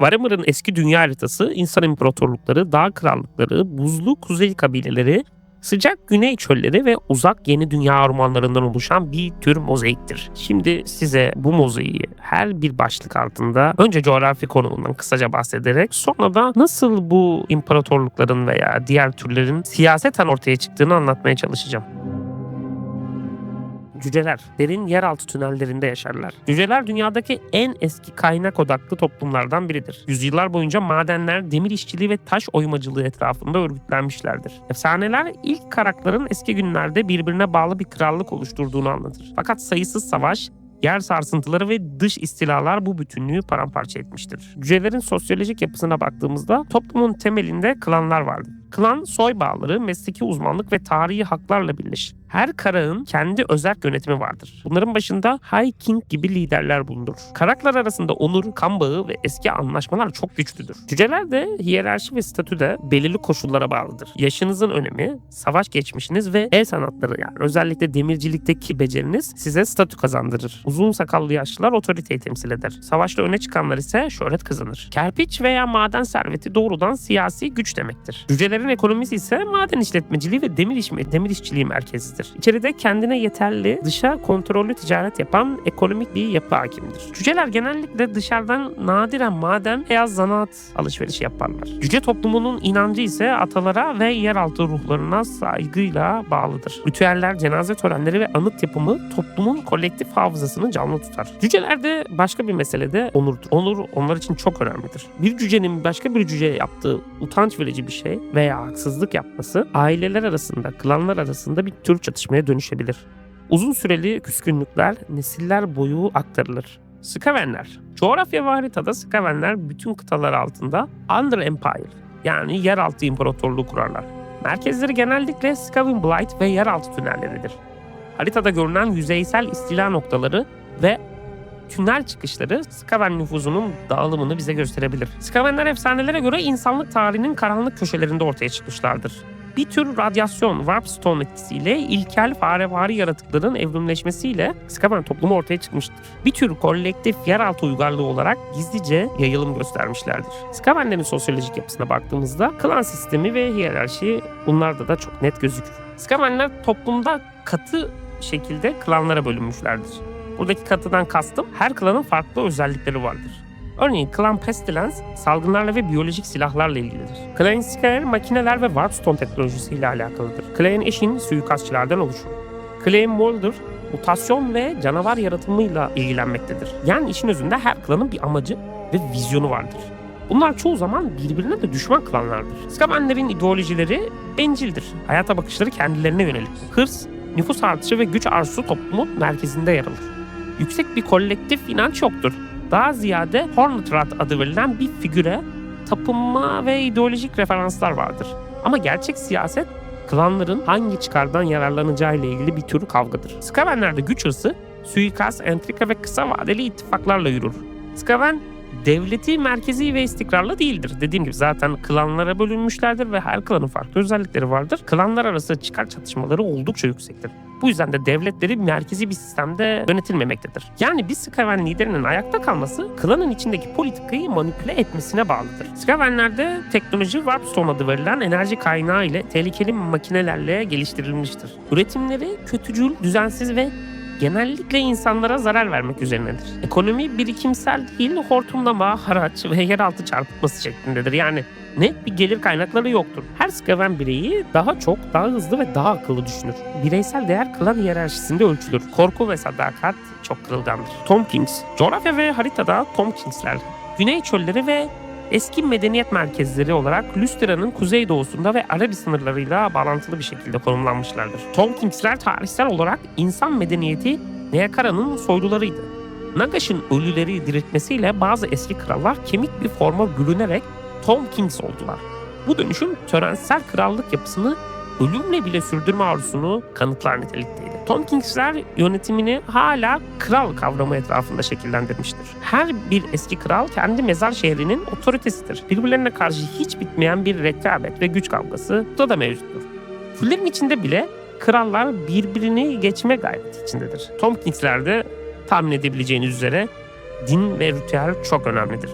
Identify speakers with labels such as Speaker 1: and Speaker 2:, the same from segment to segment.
Speaker 1: Varamar'ın eski dünya haritası insan imparatorlukları, dağ krallıkları, buzlu kuzey kabileleri, sıcak güney çölleri ve uzak yeni dünya ormanlarından oluşan bir tür mozaiktir. Şimdi size bu mozaiği her bir başlık altında önce coğrafi konumundan kısaca bahsederek sonra da nasıl bu imparatorlukların veya diğer türlerin siyaseten ortaya çıktığını anlatmaya çalışacağım. Cüceler derin yeraltı tünellerinde yaşarlar. Cüceler dünyadaki en eski kaynak odaklı toplumlardan biridir. Yüzyıllar boyunca madenler, demir işçiliği ve taş oymacılığı etrafında örgütlenmişlerdir. Efsaneler ilk karakların eski günlerde birbirine bağlı bir krallık oluşturduğunu anlatır. Fakat sayısız savaş, yer sarsıntıları ve dış istilalar bu bütünlüğü paramparça etmiştir. Cücelerin sosyolojik yapısına baktığımızda toplumun temelinde klanlar vardır. Klan soy bağları, mesleki uzmanlık ve tarihi haklarla birleşir. Her karağın kendi özel yönetimi vardır. Bunların başında High King gibi liderler bulunur. Karaklar arasında onur, kan bağı ve eski anlaşmalar çok güçlüdür. Cüceler de hiyerarşi ve statüde belirli koşullara bağlıdır. Yaşınızın önemi, savaş geçmişiniz ve el sanatları yani özellikle demircilikteki beceriniz size statü kazandırır. Uzun sakallı yaşlılar otoriteyi temsil eder. Savaşta öne çıkanlar ise şöhret kazanır. Kerpiç veya maden serveti doğrudan siyasi güç demektir. Cücelerin ekonomisi ise maden işletmeciliği ve demir, iş, demir işçiliği merkezidir. İçeride kendine yeterli, dışa kontrollü ticaret yapan ekonomik bir yapı hakimdir. Cüceler genellikle dışarıdan nadiren maden veya zanaat alışverişi yaparlar. Cüce toplumunun inancı ise atalara ve yeraltı ruhlarına saygıyla bağlıdır. Ritüeller, cenaze törenleri ve anıt yapımı toplumun kolektif hafızasını canlı tutar. Cücelerde başka bir mesele de onurdur. Onur onlar için çok önemlidir. Bir cücenin başka bir cüceye yaptığı utanç verici bir şey veya haksızlık yapması aileler arasında, klanlar arasında bir tür çatışmaya dönüşebilir. Uzun süreli küskünlükler nesiller boyu aktarılır. Skavenler. Coğrafya ve haritada Skavenler bütün kıtalar altında Under Empire yani yeraltı imparatorluğu kurarlar. Merkezleri genellikle Skaven Blight ve yeraltı tünelleridir. Haritada görünen yüzeysel istila noktaları ve tünel çıkışları Skaven nüfuzunun dağılımını bize gösterebilir. Skavenler efsanelere göre insanlık tarihinin karanlık köşelerinde ortaya çıkmışlardır. Bir tür radyasyon, warpstone etkisiyle ilkel farevari yaratıkların evrimleşmesiyle Skaven toplumu ortaya çıkmıştır. Bir tür kolektif yeraltı uygarlığı olarak gizlice yayılım göstermişlerdir. Skavenlerin sosyolojik yapısına baktığımızda klan sistemi ve hiyerarşi bunlarda da çok net gözükür. Skavenler toplumda katı şekilde klanlara bölünmüşlerdir. Buradaki katıdan kastım her klanın farklı özellikleri vardır. Örneğin klan Pestilence salgınlarla ve biyolojik silahlarla ilgilidir. Clan Skyr makineler ve Warpstone teknolojisiyle alakalıdır. Clan Ashen suikastçılardan oluşur. Clan Molder mutasyon ve canavar yaratımıyla ilgilenmektedir. Yani işin özünde her klanın bir amacı ve vizyonu vardır. Bunlar çoğu zaman birbirine de düşman klanlardır. Skavenlerin ideolojileri bencildir. Hayata bakışları kendilerine yönelik. Hırs, nüfus artışı ve güç arzusu toplumun merkezinde yer alır. Yüksek bir kolektif inanç yoktur. Daha ziyade Hornet Rat adı verilen bir figüre tapınma ve ideolojik referanslar vardır. Ama gerçek siyaset klanların hangi çıkardan yararlanacağı ile ilgili bir tür kavgadır. Skavenlerde güç hırsı, suikast, entrika ve kısa vadeli ittifaklarla yürür. Skaven devleti merkezi ve istikrarlı değildir. Dediğim gibi zaten klanlara bölünmüşlerdir ve her klanın farklı özellikleri vardır. Klanlar arası çıkar çatışmaları oldukça yüksektir. Bu yüzden de devletleri merkezi bir sistemde yönetilmemektedir. Yani bir Skaven liderinin ayakta kalması klanın içindeki politikayı manipüle etmesine bağlıdır. Skavenlerde teknoloji Warpstone adı verilen enerji kaynağı ile tehlikeli makinelerle geliştirilmiştir. Üretimleri kötücül, düzensiz ve genellikle insanlara zarar vermek üzerinedir. Ekonomi birikimsel değil, hortumlama, haraç ve yeraltı çarpıtması şeklindedir. Yani net bir gelir kaynakları yoktur. Her Skaven bireyi daha çok, daha hızlı ve daha akıllı düşünür. Bireysel değer klan hiyerarşisinde ölçülür. Korku ve sadakat çok kırılgandır. Tom Kings Coğrafya ve haritada Tom Kingsler Güney çölleri ve eski medeniyet merkezleri olarak Lüstra'nın kuzeydoğusunda ve Arabi sınırlarıyla bağlantılı bir şekilde konumlanmışlardır. Tom Kingsler tarihsel olarak insan medeniyeti Neakara'nın soylularıydı. Nagash'ın ölüleri diriltmesiyle bazı eski krallar kemik bir forma bürünerek Tom Kings oldular. Bu dönüşüm törensel krallık yapısını ölümle bile sürdürme arzusunu kanıtlar nitelikteydi. Tom Kingsler yönetimini hala kral kavramı etrafında şekillendirmiştir. Her bir eski kral kendi mezar şehrinin otoritesidir. Birbirlerine karşı hiç bitmeyen bir rekabet ve güç kavgası da da mevcuttur. Fullerin içinde bile krallar birbirini geçme gayreti içindedir. Tom Kingslerde tahmin edebileceğiniz üzere din ve ritüel çok önemlidir.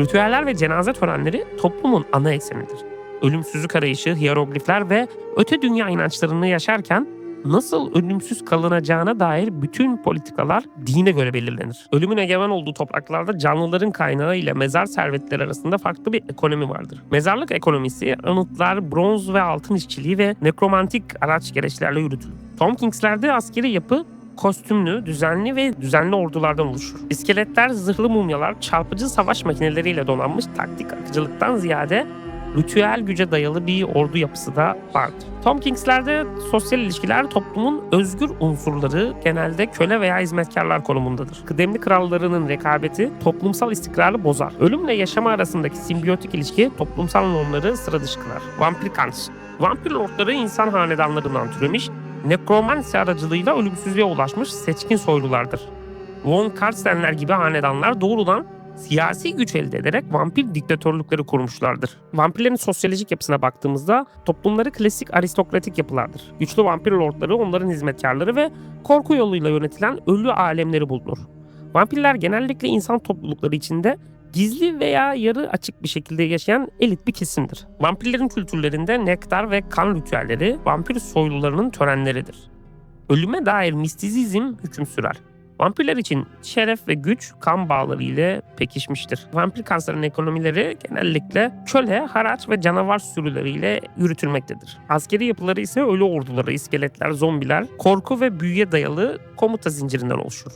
Speaker 1: Ritüeller ve cenaze törenleri toplumun ana eksenidir. Ölümsüzlük arayışı, hieroglifler ve öte dünya inançlarını yaşarken nasıl ölümsüz kalınacağına dair bütün politikalar dine göre belirlenir. Ölümün egemen olduğu topraklarda canlıların kaynağı ile mezar servetleri arasında farklı bir ekonomi vardır. Mezarlık ekonomisi anıtlar, bronz ve altın işçiliği ve nekromantik araç gereçlerle yürütülür. Tom Kings'lerde askeri yapı kostümlü, düzenli ve düzenli ordulardan oluşur. İskeletler, zırhlı mumyalar, çarpıcı savaş makineleriyle donanmış taktik akıcılıktan ziyade ritüel güce dayalı bir ordu yapısı da vardır. Tom Kings'lerde sosyal ilişkiler toplumun özgür unsurları genelde köle veya hizmetkarlar konumundadır. Kıdemli krallarının rekabeti toplumsal istikrarı bozar. Ölümle yaşama arasındaki simbiyotik ilişki toplumsal normları sıra dışı kılar. Vampir Kans Vampir lordları insan hanedanlarından türemiş, nekromansi aracılığıyla ölümsüzlüğe ulaşmış seçkin soylulardır. Von Karstenler gibi hanedanlar doğrudan siyasi güç elde ederek vampir diktatörlükleri kurmuşlardır. Vampirlerin sosyolojik yapısına baktığımızda toplumları klasik aristokratik yapılardır. Güçlü vampir lordları onların hizmetkarları ve korku yoluyla yönetilen ölü alemleri bulunur. Vampirler genellikle insan toplulukları içinde gizli veya yarı açık bir şekilde yaşayan elit bir kesimdir. Vampirlerin kültürlerinde nektar ve kan ritüelleri vampir soylularının törenleridir. Ölüme dair mistizizm hüküm sürer. Vampirler için şeref ve güç kan bağları ile pekişmiştir. Vampir kansların ekonomileri genellikle köle, haraç ve canavar sürüleriyle yürütülmektedir. Askeri yapıları ise ölü orduları, iskeletler, zombiler, korku ve büyüye dayalı komuta zincirinden oluşur.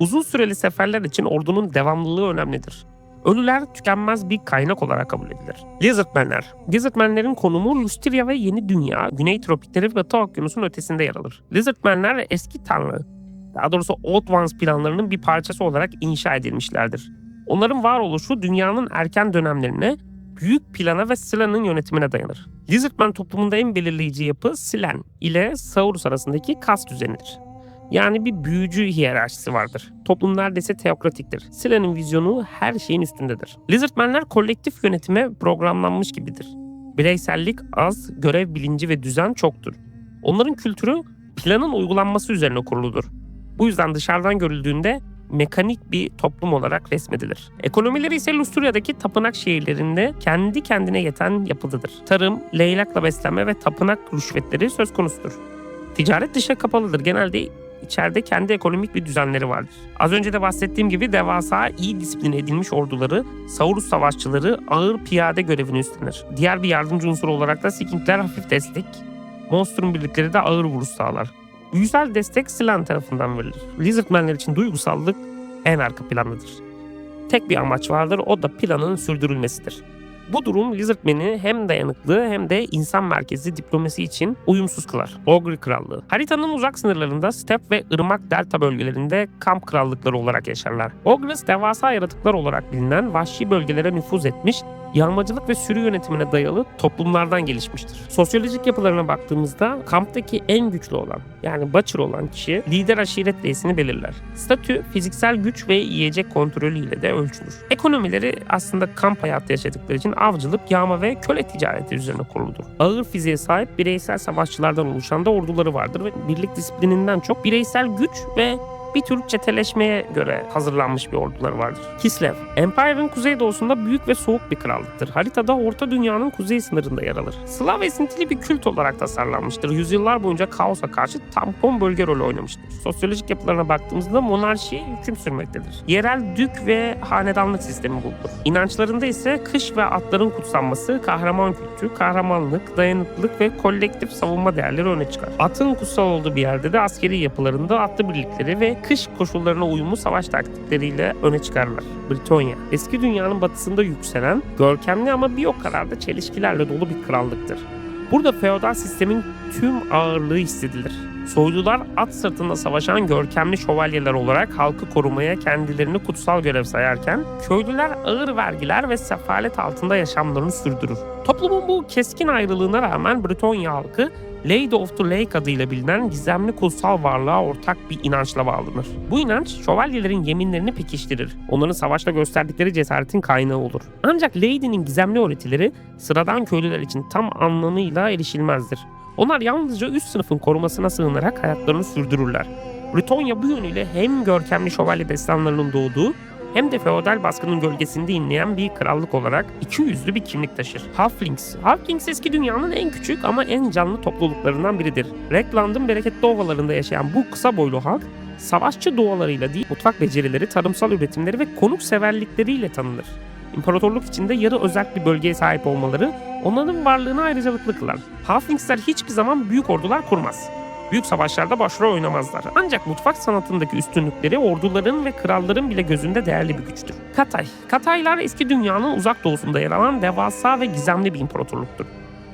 Speaker 1: Uzun süreli seferler için ordunun devamlılığı önemlidir. Ölüler tükenmez bir kaynak olarak kabul edilir. Lizardmenler. Lizardmenlerin konumu Lustria ve Yeni Dünya, Güney Tropikleri ve Batı Okyanus'un ötesinde yer alır. Lizardmenler eski tanrı, daha doğrusu Old Ones planlarının bir parçası olarak inşa edilmişlerdir. Onların varoluşu dünyanın erken dönemlerine, büyük plana ve Slan'ın yönetimine dayanır. Lizardman toplumunda en belirleyici yapı Slan ile Saurus arasındaki kas düzenidir. Yani bir büyücü hiyerarşisi vardır. Toplum neredeyse teokratiktir. Slan'ın vizyonu her şeyin üstündedir. Lizardmenler kolektif yönetime programlanmış gibidir. Bireysellik az, görev bilinci ve düzen çoktur. Onların kültürü planın uygulanması üzerine kuruludur. Bu yüzden dışarıdan görüldüğünde mekanik bir toplum olarak resmedilir. Ekonomileri ise Lusturya'daki tapınak şehirlerinde kendi kendine yeten yapıdadır. Tarım, leylakla beslenme ve tapınak rüşvetleri söz konusudur. Ticaret dışa kapalıdır. Genelde içeride kendi ekonomik bir düzenleri vardır. Az önce de bahsettiğim gibi devasa iyi disipline edilmiş orduları, Saurus savaşçıları ağır piyade görevini üstlenir. Diğer bir yardımcı unsur olarak da Sikingler hafif destek, Monstrum birlikleri de ağır vuruş sağlar. Büyüsel destek Slan tarafından verilir. Lizardmenler için duygusallık en arka plandadır. Tek bir amaç vardır o da planın sürdürülmesidir. Bu durum Lizardmen'i hem dayanıklı hem de insan merkezli diplomasi için uyumsuz kılar. Ogre Krallığı. Haritanın uzak sınırlarında step ve ırmak delta bölgelerinde kamp krallıkları olarak yaşarlar. Ogres devasa yaratıklar olarak bilinen vahşi bölgelere nüfuz etmiş yağmacılık ve sürü yönetimine dayalı toplumlardan gelişmiştir. Sosyolojik yapılarına baktığımızda kamptaki en güçlü olan yani Butcher olan kişi lider aşiret reisini belirler. Statü fiziksel güç ve yiyecek kontrolü ile de ölçülür. Ekonomileri aslında kamp hayatı yaşadıkları için avcılık, yağma ve köle ticareti üzerine kuruludur. Ağır fiziğe sahip bireysel savaşçılardan oluşan da orduları vardır ve birlik disiplininden çok bireysel güç ve bir tür çeteleşmeye göre hazırlanmış bir orduları vardır. Kislev, Empire'ın kuzeydoğusunda büyük ve soğuk bir krallıktır. Haritada Orta Dünya'nın kuzey sınırında yer alır. Slav esintili bir kült olarak tasarlanmıştır. Yüzyıllar boyunca kaosa karşı tampon bölge rolü oynamıştır. Sosyolojik yapılarına baktığımızda monarşi hüküm sürmektedir. Yerel dük ve hanedanlık sistemi bulunur. İnançlarında ise kış ve atların kutsanması, kahraman kültü, kahramanlık, dayanıklılık ve kolektif savunma değerleri öne çıkar. Atın kutsal olduğu bir yerde de askeri yapılarında atlı birlikleri ve kış koşullarına uyumlu savaş taktikleriyle öne çıkarlar. Britonya, eski dünyanın batısında yükselen, görkemli ama bir o kadar da çelişkilerle dolu bir krallıktır. Burada feodal sistemin tüm ağırlığı hissedilir. Soylular at sırtında savaşan görkemli şövalyeler olarak halkı korumaya kendilerini kutsal görev sayarken, köylüler ağır vergiler ve sefalet altında yaşamlarını sürdürür. Toplumun bu keskin ayrılığına rağmen Britonya halkı Lady of the Lake adıyla bilinen gizemli kutsal varlığa ortak bir inançla bağlanır. Bu inanç şövalyelerin yeminlerini pekiştirir. Onların savaşta gösterdikleri cesaretin kaynağı olur. Ancak Lady'nin gizemli öğretileri sıradan köylüler için tam anlamıyla erişilmezdir. Onlar yalnızca üst sınıfın korumasına sığınarak hayatlarını sürdürürler. Britonya bu yönüyle hem görkemli şövalye destanlarının doğduğu hem de feodal baskının gölgesinde inleyen bir krallık olarak iki yüzlü bir kimlik taşır. Halflings. Halflings eski dünyanın en küçük ama en canlı topluluklarından biridir. Rekland'ın bereketli ovalarında yaşayan bu kısa boylu halk savaşçı doğalarıyla değil mutfak becerileri, tarımsal üretimleri ve konuk severlikleriyle tanınır. İmparatorluk içinde yarı özel bir bölgeye sahip olmaları onların varlığını ayrıcalıklı kılar. Halflingsler hiçbir zaman büyük ordular kurmaz. Büyük savaşlarda başrol oynamazlar. Ancak mutfak sanatındaki üstünlükleri orduların ve kralların bile gözünde değerli bir güçtür. Katay. Kataylar eski dünyanın uzak doğusunda yer alan devasa ve gizemli bir imparatorluktur.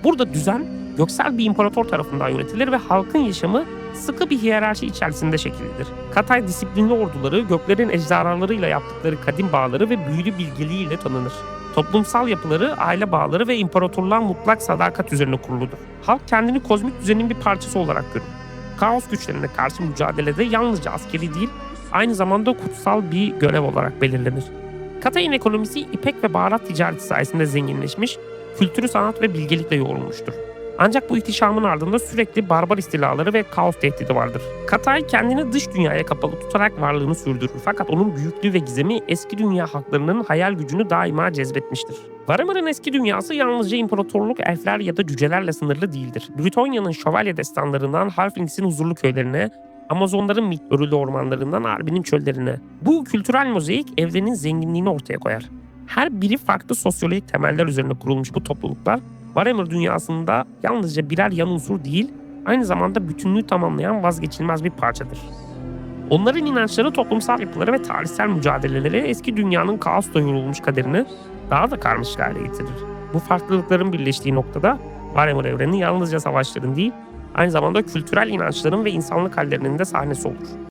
Speaker 1: Burada düzen göksel bir imparator tarafından yönetilir ve halkın yaşamı sıkı bir hiyerarşi içerisinde şekillidir. Katay disiplinli orduları, göklerin ejderhalarıyla yaptıkları kadim bağları ve büyülü bilgeliğiyle tanınır. Toplumsal yapıları, aile bağları ve imparatorluğa mutlak sadakat üzerine kuruludur. Halk kendini kozmik düzenin bir parçası olarak görür. Kaos güçlerine karşı mücadelede yalnızca askeri değil, aynı zamanda kutsal bir görev olarak belirlenir. Katay'ın ekonomisi ipek ve baharat ticareti sayesinde zenginleşmiş, kültürü sanat ve bilgelikle yoğrulmuştur. Ancak bu ihtişamın ardında sürekli barbar istilaları ve kaos tehdidi vardır. Katay kendini dış dünyaya kapalı tutarak varlığını sürdürür fakat onun büyüklüğü ve gizemi eski dünya halklarının hayal gücünü daima cezbetmiştir. Varamar'ın eski dünyası yalnızca imparatorluk, elfler ya da cücelerle sınırlı değildir. Britonya'nın şövalye destanlarından Halflings'in huzurlu köylerine, Amazonların mit örülü ormanlarından Arbi'nin çöllerine. Bu kültürel mozaik evrenin zenginliğini ortaya koyar. Her biri farklı sosyolojik temeller üzerine kurulmuş bu topluluklar Warhammer dünyasında yalnızca birer yan unsur değil, aynı zamanda bütünlüğü tamamlayan vazgeçilmez bir parçadır. Onların inançları, toplumsal yapıları ve tarihsel mücadeleleri eski dünyanın kaosla yorulmuş kaderini daha da karmaşık hale getirir. Bu farklılıkların birleştiği noktada Warhammer evreni yalnızca savaşların değil, aynı zamanda kültürel inançların ve insanlık hallerinin de sahnesi olur.